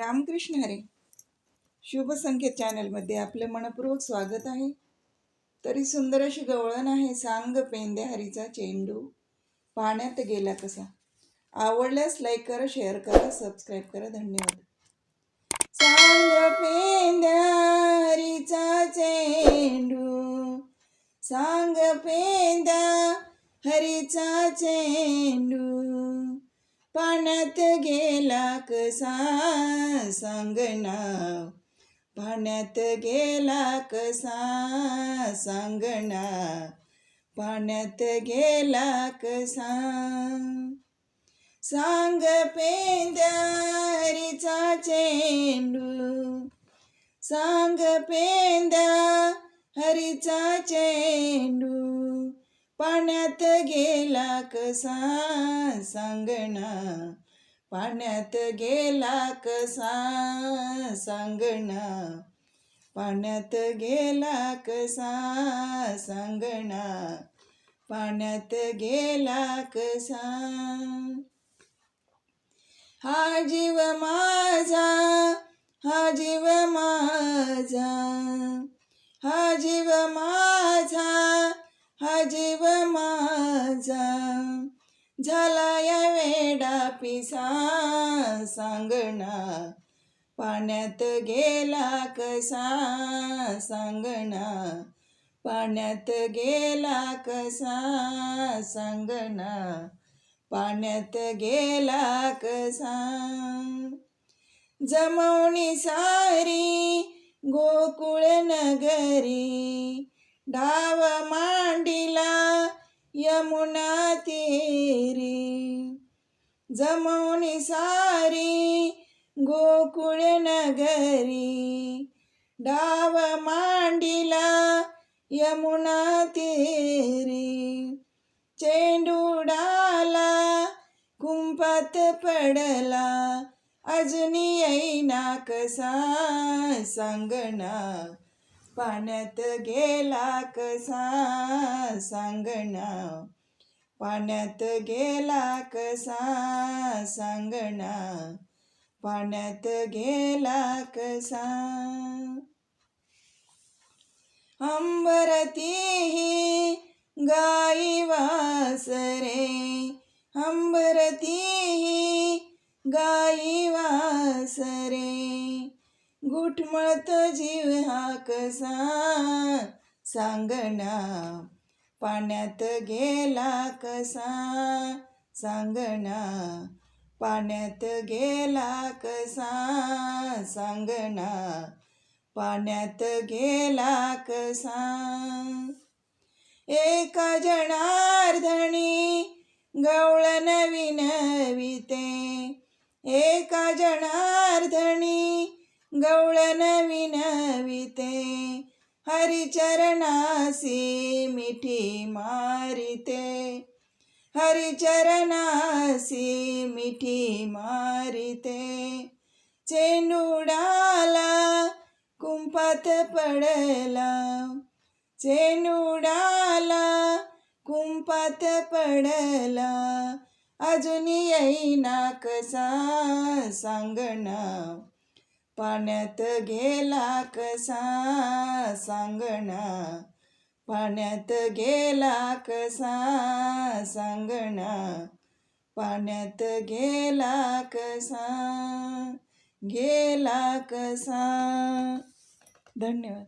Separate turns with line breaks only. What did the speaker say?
रामकृष्ण हरे. शुभ संकेत चॅनलमध्ये आपले मनपूर्वक स्वागत आहे. तरी सुंदर अशी गवळण आहे सांग पेंद्या हरीचा चेंडू. पाण्यात गेला कसा? आवडल्यास लाईक करा शेअर करा सबस्क्राईब करा. धन्यवाद. सांग पेंद्या हरीचा चेंडू. सांग पेंद्या हरीचा चेंडू. पाण्यात गेला कसा? सांगना पाण्यात गेला कसा? सांगना पाण्यात गेला कसा? सांग पेंद्यारीचा चेंडू. सांग पेंद्या हरीचा चेंडू. पाण्यात गेला कसा सांगणा पाण्यात गेला कसा सांगणा पाण्यात गेला कसा सांगणा पाण्यात गेला कसा? हा जीव माझा हा जीव माझा हा जीव माझा झाला या वेडा पिसा सांगना पाण्यात गेला कसा सांगना पाण्यात गेला कसा सांगना पाण्यात गेला कसा. जमवणी सारी गोकुळ नगरी. डाव मांडिला यमुना तेरी. जमवणी सारी गोकुळ नगरी. डाव मांडिला यमुना तेरी. चेंडूडाला कुंपत पडला. अजनी ऐना कसा सांगणा पाण्यात गेला कसा सांगणा पाण्यात गेला कसा सांगणा पाण्यात गेला कसा? अंबरती गाई वासरे अंबरती गाई वासरे घुटमळत जीव हा कसा सांगणा पाण्यात गेला कसा? सांगना पाण्यात गेला कसा? सांगना पाण्यात गेला कसा? एका जणार्धणी गवळ नवीन विते एका जणार्धणी गवळ नवीन विनविते हरिचरणासी मिठी मारिते. हरिचरणासी मिठी मारिते. चेनुडाला कुंपात पडला. चेनुडाला कुंपात पडला. अजून येईना कसा सांगणं पाण्यात गेला कसा? सांगणा पाण्यात गेला कसा? सांगणा पाण्यात गेला कसा? गेला कसा? धन्यवाद.